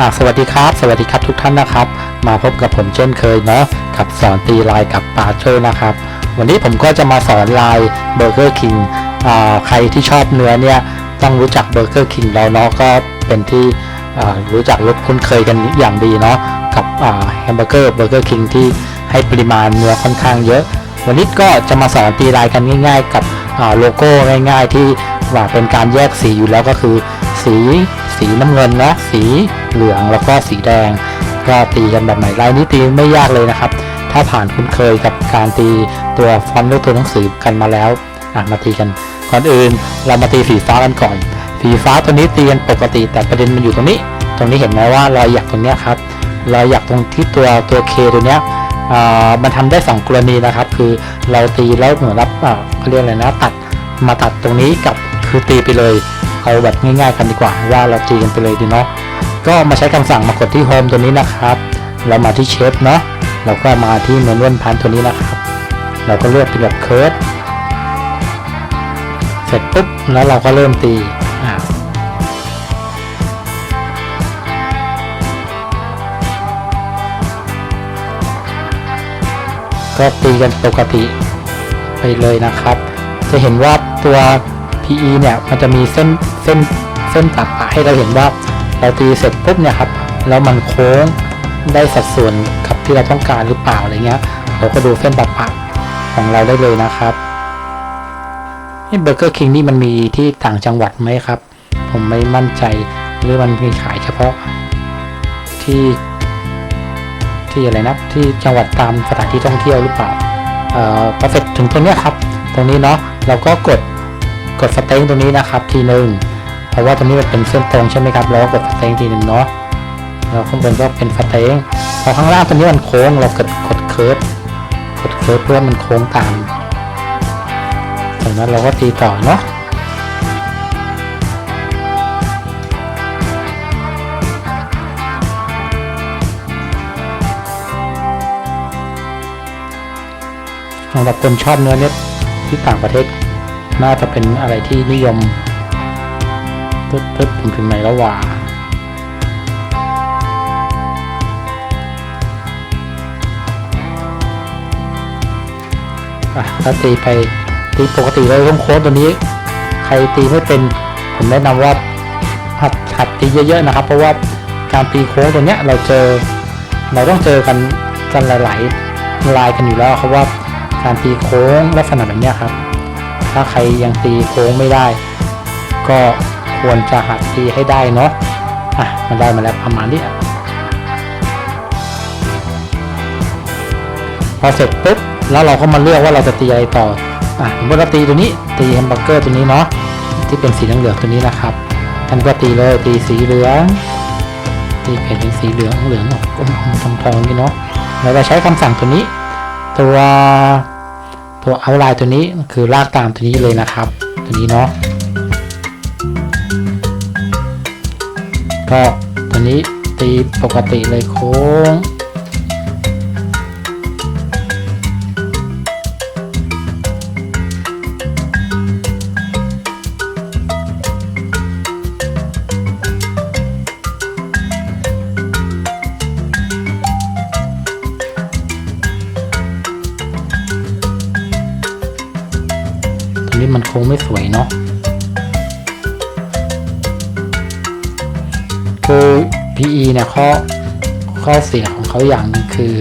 ่าสวัสดีครับ สวัสดีครับทุกท่านนะครับ มาพบกับผมเช่นเคยเนาะกับสอนตีลายกับปาโชนะครับ วันนี้ผมก็จะมาสอนลายเบอร์เกอร์คิงอ่าใครที่ชอบเนื้อเนี่ยต้องรู้จักเบอร์เกอร์คิงแล้วเนาะก็เป็นที่อ่ารู้จักรู้คุ้นเคยกันอย่างดีเนาะกับอ่าแฮมเบอร์เกอร์เบอร์เกอร์คิงที่ให้ปริมาณเนื้อค่อนข้างเยอะ วันนี้ก็จะมาสอนตีลายกันง่าย ๆ กับอ่าโลโก้ง่าย ๆ ที่ว่าเป็นการแยกสีอยู่แล้วก็คือ สีสีน้ำเงินนะสี เหลืองแล้วก็สีแดงก็ตีกันแบบไหนลายนี้ตีไม่ยากเลยนะครับ ถ้าผ่านคุ้นเคยกับการตีตัวฟอนต์ด้วยตัวหนังสือกันมาแล้วอะมาตีกันก่อนอื่นเรามาตีสีฟ้ากันก่อน สีฟ้าตัวนี้ตีกันปกติ แต่ประเด็นมันอยู่ตรงนี้ ตรงนี้เห็นไหมว่ารอยหยักตรงเนี้ยครับรอยหยักตรงที่ตัวตัวเคตัวเนี้ยมันทำได้สองกรณีนะครับ คือเราตีแล้วเหมือนรับเขาเรียกอะไรนะตัดมาตัดตรงนี้กับคือตีไปเลยเอาแบบง่ายๆกันดีกว่าว่าเราตีกันไปเลยดีเนาะ ก็มาใช้คำสั่งมากดที่โฮมตัวนี้นะครับ เรามาที่เชฟเนาะเราก็มาที่เมนูวันพันตัวนี้นะครับ เราก็เลือกเป็นแบบเคิร์ดเสร็จปุ๊บแล้วเราก็เริ่มตีอ่าก็ตีกันปกติไปเลยนะครับ จะเห็นว่าตัว PE เนี่ยมันจะมีเส้นเส้นเส้นตัดให้เราเห็นว่า เราตีเสร็จปุ๊บเนี่ยครับแล้วมันโค้งได้สัดส่วนกับที่เราต้องการหรือเปล่าอะไรเงี้ย เราก็ดูเส้นตัดปะของเราได้เลยนะครับเบอร์เกอร์คิงนี่มันมีที่ต่างจังหวัดไหมครับ ผมไม่มั่นใจหรือมันมีขายเฉพาะ ที่ ที่อะไรนะที่จังหวัดตามสถานที่ท่องเที่ยวหรือเปล่าเอ่อพอเสร็จถึงตรงนี้ครับ ตรงนี้เนาะเราก็กดกดสเต็งตรงนี้นะครับทีหนึ่ง ราะว่าตรงนี้มันเป็นเส้นตรงใช่ไหมครับเราก็กดสเต็งทีหนึ่งเนาะแล้วข้างบนก็เป็นสเต็งพอข้างล่างตรงนี้มันโค้งเรากดกดเคิร์ฟกดเคิร์ฟเพื่อมันโค้งตามจากนั้นเราก็ตีต่อเนาะสำหรับคนชอบเนื้อเนี่ยที่ต่างประเทศน่าจะเป็นอะไรที่นิยม ตึ๊ดตึ๊ดถึงถึงไหนแล้วว่าอะถ้าตีไปตีปกติเลยต้องโค้ดตัวนี้ ใครตีไม่เป็นผมแนะนำว่าหัดหัดตีเยอะๆนะครับ เพราะว่าการตีโค้งตัวเนี้ยเราเจอ เราต้องเจอกันกันหลายๆลายกันอยู่แล้วครับว่าการตีโค้งลักษณะแบบเนี้ยครับ ถ้าใครยังตีโค้งไม่ได้ ก็ ควรจะหัดตีให้ได้เนาะอะมันได้มาแล้วประมาณนี้พอเสร็จปุ๊บแล้วเราก็มาเลือกว่าเราจะตีอะไรต่ออะสมมติเราตีตัวนี้ตีแฮมเบอร์เกอร์ตัวนี้เนาะที่เป็นสีเหลืองตัวนี้นะครับท่านก็ตีเลยตีสีเหลืองตีเปลี่ยนเป็นสีเหลืองเหลืองออกอมทองทองๆนี่เนาะเราจะใช้คำสั่งตัวนี้ ตัวตัวเอาไลน์ตัวนี้คือลากตามตัวนี้เลยนะครับ ตัวนี้เนาะ ก็ตัวนี้ตีปกติเลยโค้ง ตัวนี้มันโค้งไม่สวยเนาะ คือ PE เนี่ยข้อข้อเสียของเขาอย่างหนึงคือ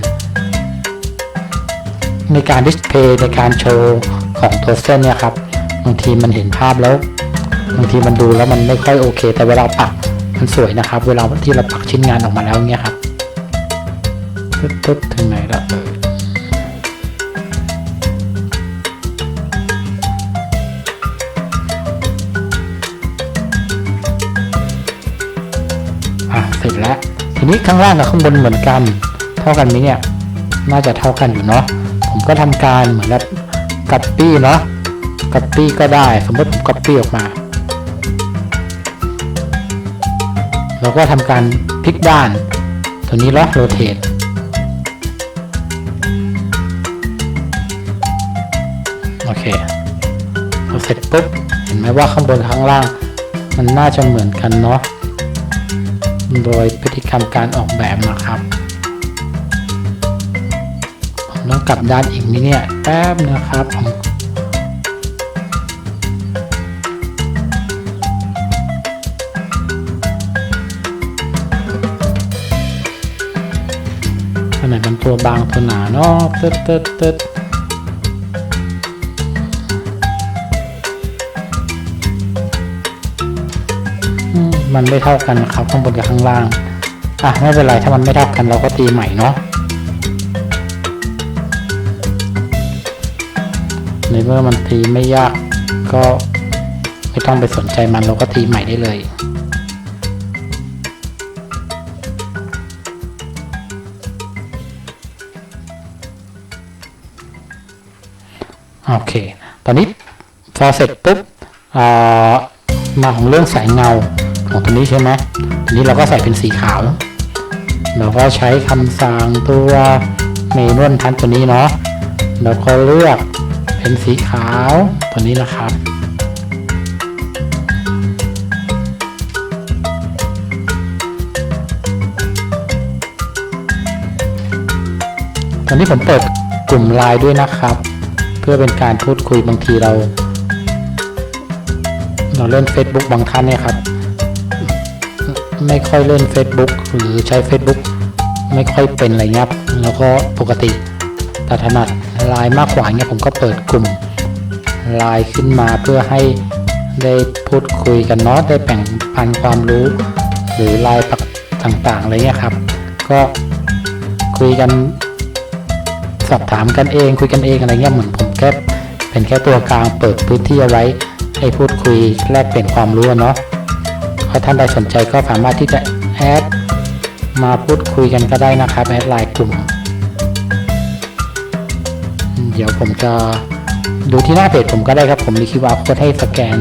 ในการดิสเพย์ในการโชว์ของตัวเส้นเนี่ยครับบางทีมันเห็นภาพแล้วบางทีมันดูแล้วมันไม่ค่อยโอเค แต่เวลาปักมันสวยนะครับ เวลาที่เราปักชิ้นงานออกมาแล้วเนี่ยครับตึ๊บถึงไหนแล้วเออ แล้วทีนี้ข้างล่างกับข้างบนเหมือนกัน เท่ากันไหมเนี่ย น่าจะเท่ากันอยู่เนาะ ผมก็ทำการเหมือนแบบกัปปี้เนาะกัปปี้ก็ได้ สมมติผมกัปปี้ออกมา เราก็ทำการพลิกด้าน ตัวนี้ล็อกโรเทโอเคพอเสร็จปุ๊บ เห็นไหมว่าข้างบนข้างล่าง มันน่าจะเหมือนกันเนาะ โดยพฤติกรรมการออกแบบนะครับ ผมต้องกลับด้านอีกนิดเนี่ยแป๊บนะครับผมอันไหนเป็นตัวบางตัวหนาเนาะตึ๊ดตึ๊ดตึ๊ด มันไม่เท่ากันครับข้างบนกับข้างล่างอะไม่เป็นไรถ้ามันไม่เท่ากันเราก็ตีใหม่เนาะในเมื่อมันตีไม่ยากก็ไม่ต้องไปสนใจมันเราก็ตีใหม่ได้เลยโอเค ตอนนี้พอเสร็จปุ๊บอ่ามาของเรื่องสายเงา ของตัวนี้ใช่ไหมทีนี้เราก็ใส่เป็นสีขาว เราก็ใช้คำสั่งตัวเมนวลทันตัวนี้เนาะแล้วก็เลือกเป็นสีขาวตัวนี้นะครับตอนนี้ผมเปิดกลุ่มไลน์ด้วยนะครับ เพื่อเป็นการพูดคุยบางทีเรา เราเล่น Facebook บางท่านเนี่ยครับ ไม่ค่อยเล่น Facebook หรือใช้ Facebook ไม่ค่อยเป็นอะไรเงี้ยแล้วก็ปกติแต่ถนัดไลน์มากกว่าเงี้ยผมก็เปิดกลุ่มไลน์ขึ้นมาเพื่อให้ได้พูดคุยกันเนาะได้แบ่งปันความรู้ หรือไลน์ต่างๆอะไรเงี้ยครับ ก็คุยกันสอบถามกันเองคุยกันเองอะไรเงี้ยเหมือนผมแค่เป็นแค่ตัวกลางเปิดพื้นที่เอาไว้ให้พูดคุยแลกเปลี่ยนความรู้เนาะ ถ้าท่านใดสนใจก็สามารถที่จะแอดมาพูดคุยกันก็ได้นะครับแอดไลน์กลุ่ม เดี๋ยวผมจะดูที่หน้าเพจผมก็ได้ครับ ผมมีคิวอาร์โค้ดให้สแกน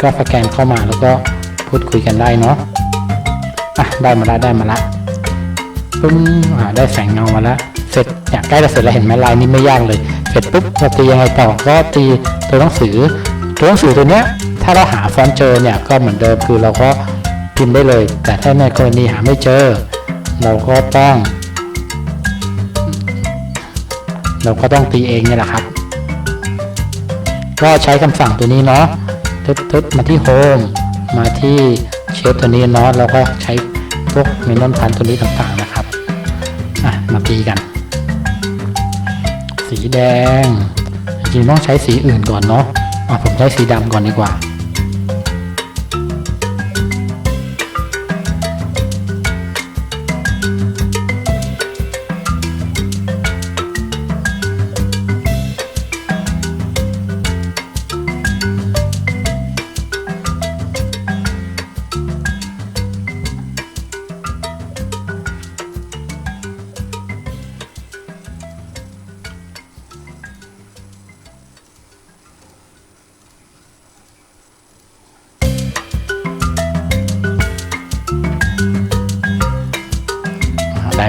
ก็สแกนเข้ามาแล้วก็พูดคุยกันได้เนาะอะได้มาละได้มาละปึ้งอ่าได้แสงเงามาล้วเสร็จเนี่ยใกล้จะเสร็จแล้วเห็นไหมลายนี้ไม่ยากเลย เสร็จปุ๊บเราตียังไงต่อก็ตีตัวหนังสือตัวหนังสือตัวเนี้ย ถ้าเราหาฟอนต์เจอเนี่ยก็เหมือนเดิมคือเราก็พิมพ์ได้เลย แต่ถ้าในกรณีหาไม่เจอ เราก็ต้อง เราก็ต้องตีเองเนี่ยแหละครับ ก็ใช้คำสั่งตัวนี้เนาะทึบทึบมาที่โฮมมาที่เชฟตัวนี้เนาะเราก็ใช้พวกเมนอนพันตัวนี้ต่างๆนะครับอะมาตีกัน สีแดงจริงต้องใช้สีอื่นก่อนเนาะอะผมใช้สีดำก่อนดีกว่า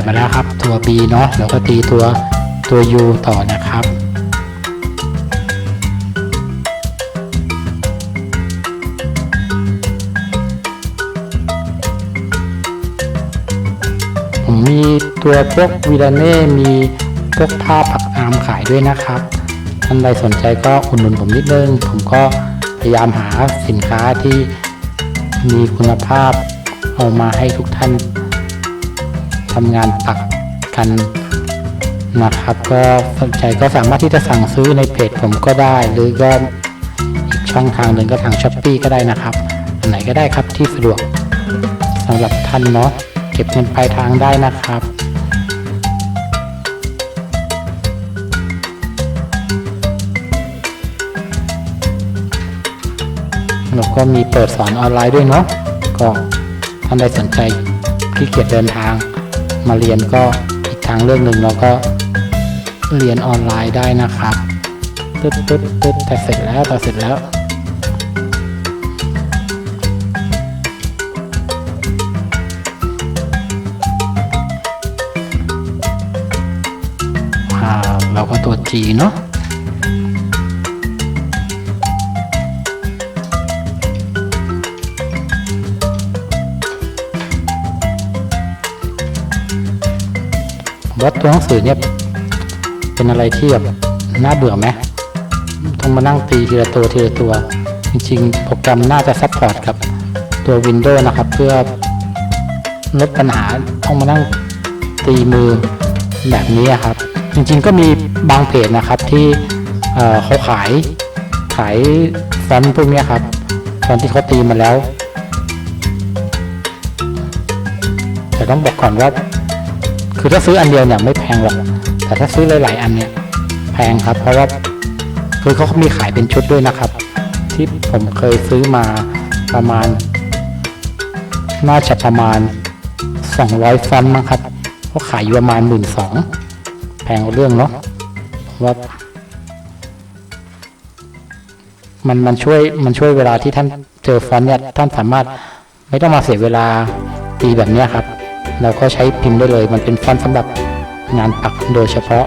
มาแล้วครับ ตัว B เนาะแล้วก็ตีตัวตัว U ต่อนะครับผมมีตัวพวกวิลาเน่มีพวกผ้าปักอามขายด้วยนะครับท่านใดสนใจก็อุดหนุนผมนิดนึง ผมก็พยายามหาสินค้าที่มีคุณภาพเอามาให้ทุกท่าน ทำงานปักกันนะครับก็สนใจก็สามารถที่จะสั่งซื้อในเพจผมก็ได้ หรือก็อีกช่องทางหนึ่งก็ทางช้อปปีก็ได้นะครับอันไหนก็ได้ครับที่สะดวกสำหรับท่านเนาะเก็บเงินปลายทางได้นะครับแล้วก็มีเปิดสอนออนไลน์ด้วยเนาะก็ท่านใดสนใจที่เกียจเดินทาง มาเรียนก็อีกทางเรื่องหนึ่งเราก็เรียนออนไลน์ได้นะครับตึ๊ดตึ๊ดตึ๊ดแต่เสร็จแล้วแต่เสร็จแล้วว้าวเราก็ตัว G เนาะ ว่าตัวหนังสือเนี่ยเป็นอะไรที่แบบน่าเบื่อไหมต้องมานั่งตีทีละตัวทีละตัว จริงๆ โปรแกรมน่าจะซัพพอร์ตกับตัว Windows นะครับ เพื่อลดปัญหาต้องมานั่งตีมือแบบนี้ครับ จริงๆก็มีบางเพจนะครับที่เขาขายขายฟอนต์พวกนี้ครับฟอนต์ที่เขาตีมาแล้ว แต่ต้องบอกก่อนว่า คือถ้าซื้ออันเดียวเนี่ยไม่แพงหรอก แต่ถ้าซื้อหลายๆอันเนี่ยแพงครับ เพราะว่าคือเขามีขายเป็นชุดด้วยนะครับ ที่ผมเคยซื้อมาประมาณ น่าจะประมาณ 200ฟอนต์มั้งครับเขาขายอยู่ประมาณหมื่นสองแพงเรื่องเนาะว่ามันมันช่วยมันช่วยเวลาที่ท่านเจอฟอนต์เนี่ยท่านสามารถไม่ต้องมาเสียเวลาตีแบบนี้ครับ เราก็ใช้พิมพ์ได้เลย มันเป็นฟอนต์สำหรับงานปักโดยเฉพาะ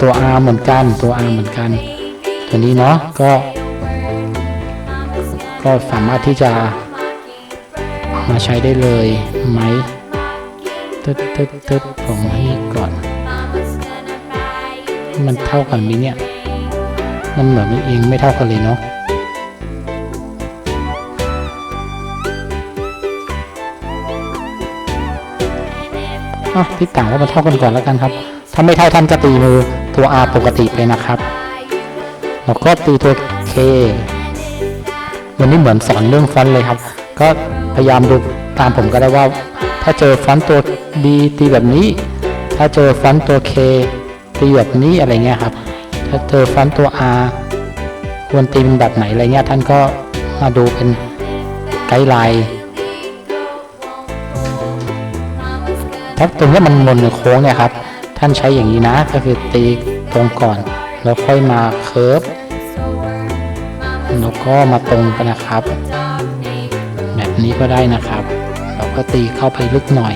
ตัว R เหมือนกันตัว R เหมือนกัน ตัวนี้เนาะก็ ก็สามารถที่จะมาใช้ได้เลยไหมตึ๊ดตึ๊ดตึ๊ดผมให้ก่อน มันเท่ากันไหมเนี่ย มันเหมือนมันเองไม่เท่ากันเลยเนาะ อะที่ต่างว่ามันเท่ากันก่อนแล้วกันครับ ถ้าไม่เท่าท่านก็ตีมือตัว R ปกติไปนะครับ แล้วก็ตีตัว K วันนี้เหมือนสอนเรื่องฟอนต์เลยครับ ก็พยายามดูตามผมก็ได้ว่า ถ้าเจอฟอนต์ตัว B ตีแบบนี้ ถ้าเจอฟอนต์ตัว K ตีแบบนี้อะไรเงี้ยครับ ถ้าเจอฟอนต์ตัว R ควรตีเป็นแบบไหนอะไรเงี้ยท่านก็มาดูเป็นไกด์ไลน์ ถ้าตรงนี้มันมนหรือโค้งเนี่ยครับท่านใช้อย่างนี้นะ ก็คือตีตรงก่อน แล้วค่อยมาเคิร์ฟแล้วก็มาตรงกันนะครับ แบบนี้ก็ได้นะครับ เราก็ตีเข้าไปลึกหน่อย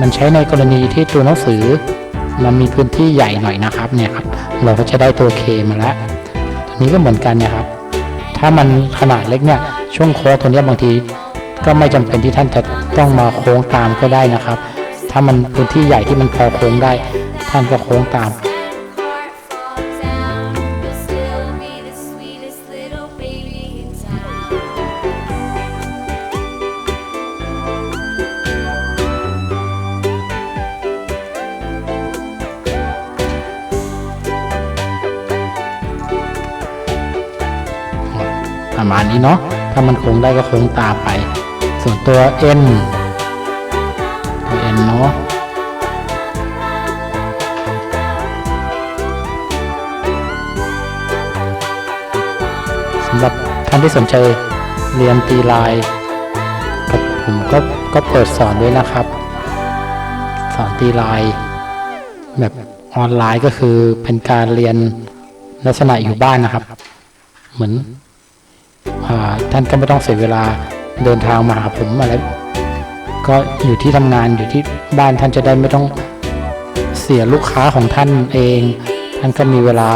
มันใช้ในกรณีที่ตัวหนังสือ มันมีพื้นที่ใหญ่หน่อยนะครับเนี่ยครับ เราก็จะได้ตัวเคมาแล้วตัวนี้ก็เหมือนกันนี่ยครับ ถ้ามันขนาดเล็กเนี่ยช่วงโค้งตัวนี้บางทีก็ไม่จำเป็นที่ท่านจะต้องมาโค้งตามก็ได้นะครับ ถ้ามันพื้นที่ใหญ่ที่มันพอโค้งได้ ท่านก็โค้งตาม ประมาณนี้เนาะถ้ามันโค้งได้ก็โค้งตามไป ส่วนตัว N ตัว N เนาะสำหรับท่านที่สนใจเรียนตีลายกับผมก็ก็เปิดสอนด้วยนะครับ สอนตีลายแบบออนไลน์ก็คือเป็นการเรียนลักษณะอยู่บ้านนะครับ เหมือน ท่านก็ไม่ต้องเสียเวลาเดินทางมาหาผมอะไร ก็อยู่ที่ทำงานอยู่ที่บ้านท่านจะได้ไม่ต้องเสียลูกค้าของท่านเอง ท่านก็มีเวลา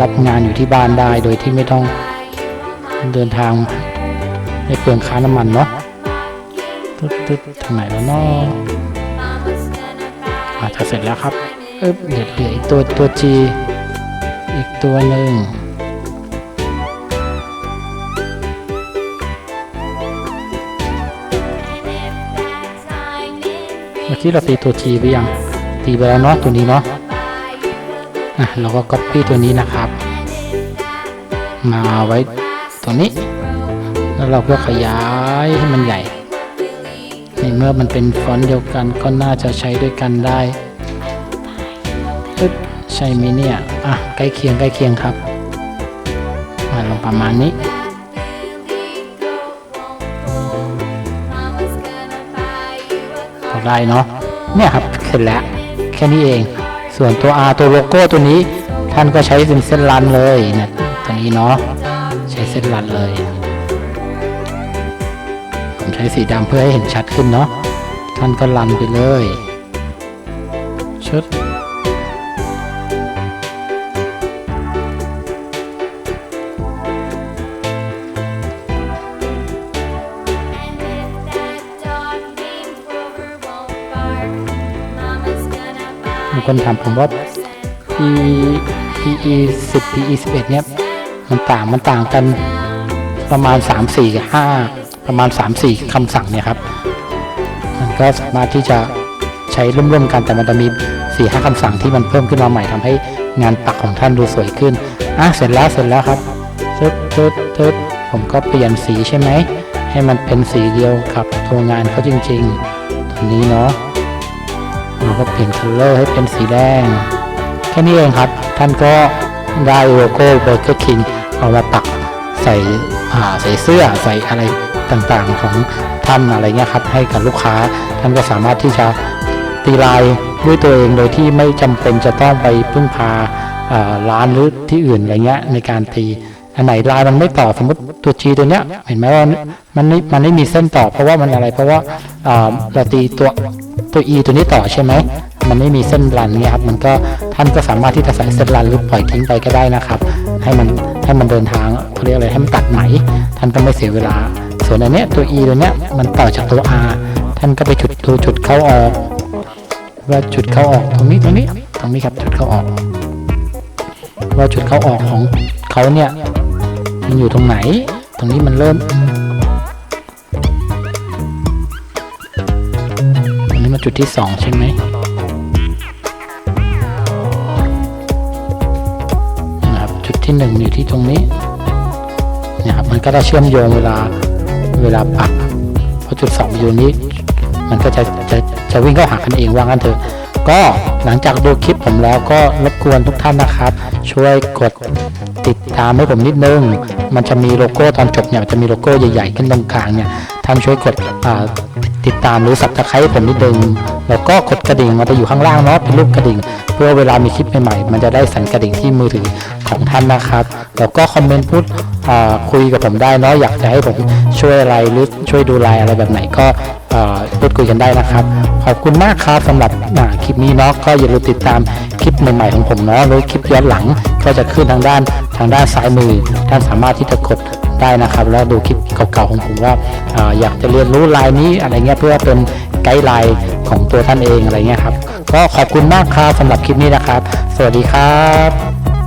รับงานอยู่ที่บ้านได้ โดยที่ไม่ต้องเดินทางไม่เปลืองค่าน้ำมันเนาะตึ๊ดตึ๊ดทางไหนแล้วเนาะอาจจะเสร็จแล้วครับเอ๊บเดี๋ยวเหลืออีกตัวตัว G อีกตัวหนึ่ง เมื่อกี้เราตีตัว G ไปยังตีไปแล้วเนาะตัวนี้เนาะอะเราก็ copy ตัวนี้นะครับ มาไว้ตัวนี้ แล้วเราก็ขยายให้มันใหญ่ในเมื่อมันเป็นฟอนต์เดียวกันก็น่าจะใช้ด้วยกันได้ปึ๊บใช่ไหมเนี่ย อะใกล้เคียงใกล้เคียงครับมาลงประมาณนี้ ได้เนาะเนี่ยครับเสร็จแล้วแค่นี้เอง ส่วนตัว R ตัวโลโก้ตัวนี้ ท่านก็ใช้เป็นเส้นรันเลยเนี่ยตัวนี้เนาะใช้เส้นรันเลย ผมใช้สีดำเพื่อให้เห็นชัดขึ้นเนาะท่านก็รันไปเลย คนถามผมว่า P PE 10 PE 11เนี่ยมันต่างมันต่างกันประมาณ 3 4กับ5ประมาณ 3 4คำสั่งเนี่ยครับ มันก็สามารถที่จะใช้ร่วมๆกันแต่มันจะมี4ีหคำสั่งที่มันเพิ่มขึ้นมาใหม่ทำให้งานปักของท่านดูสวยขึ้นอะเสร็จแล้วเสร็จแล้วครับทึดทึดทึดผมก็เปลี่ยนสีใช่ไหมให้มันเป็นสีเดียวกับตัวงานเขาจริงๆตัวนี้เนาะ เราก็เปลี่ยนคัลเลอร์ให้เป็นสีแดง แค่นี้เองครับ ท่านก็ได้โลโก้เบอร์เกอร์คิงเอามาปักใส่ใส่เสื้อใส่อะไรต่างๆของท่านอะไรเงี้ยครับให้กับลูกค้า ท่านก็สามารถที่จะตีลายด้วยตัวเองโดยที่ไม่จำเป็นจะต้องไปพึ่งพาร้านหรือที่อื่นอะไรเงี้ยในการตีอันไหนลายมันไม่ต่อสมมติตัว G ตัวเนี้ยเห็นไหมว่ามันไม่มันไม่มีเส้นต่อเพราะว่ามันอะไรเพราะว่าเราตีตัว ตัว E ตัวนี้ต่อใช่ไหม มันไม่มีเส้นรันเนี่ยครับ มันก็ท่านก็สามารถที่จะใส่เส้นรันหรือปล่อยทิ้งไปก็ได้นะครับ ให้มันให้มันเดินทางเขาเรียกอะไรให้มันตัดไหม ท่านก็ไม่เสียเวลา ส่วนอันเนี้ยตัว E ตัวเนี้ยมันต่อจากตัว R ท่านก็ไปจุดดูจุดเข้าออกว่าจุดเข้าออกตรงนี้ตรงนี้ตรงนี้ครับจุดเข้าออก ว่าจุดเข้าออกของเขาเนี่ยมันอยู่ตรงไหน ตรงนี้มันเริ่ม มาจุดที่สองใช่ไหมนะครับจุดที่หนึ่งอยู่ที่ตรงนี้เนี่ยครับมันก็จะเชื่อมโยงเวลาเวลาปักเพราะจุดสองอยู่นี้ มันก็จะจะจะวิ่งเข้าหากันเองว่างั้นเถอะก็หลังจากดูคลิปผมแล้วก็รบกวนทุกท่านนะครับ ช่วยกดติดตามให้ผมนิดนึง มันจะมีโลโก้ตอนจบเนี่ยจะมีโลโก้ใหญ่ๆขึ้นตรงกลางเนี่ยท่านช่วยกดอ่า ติดตามหรือสับตะไคร้ผมนิดนึงแล้วก็กดกระดิ่งมันจะอยู่ข้างล่างเนาะเป็นรูปกระดิ่ง เพื่อเวลามีคลิปใหม่ๆ มันจะได้สั่นกระดิ่งที่มือถือของท่านนะครับ แล้วก็คอมเมนต์พูดคุยกับผมได้เนาะอยากจะให้ผมช่วยอะไรหรือช่วยดูไลน์อะไรแบบไหนก็พูดคุยกันได้นะครับ ขอบคุณมากครับสำหรับคลิปนี้เนาะก็อย่าลืมติดตามคลิปใหม่ๆของผมเนาะหรือคลิปย้อนหลังก็จะขึ้นทางด้านทางด้านซ้ายมือท่านสามารถที่จะกด ได้นะครับ แล้วดูคลิปเก่าๆของผมว่าอยากจะเรียนรู้ลายนี้อะไรเงี้ยเพื่อเป็นไกด์ไลน์ของตัวท่านเองอะไรเงี้ยครับ ก็ขอบคุณมากครับสำหรับคลิปนี้นะครับ สวัสดีครับ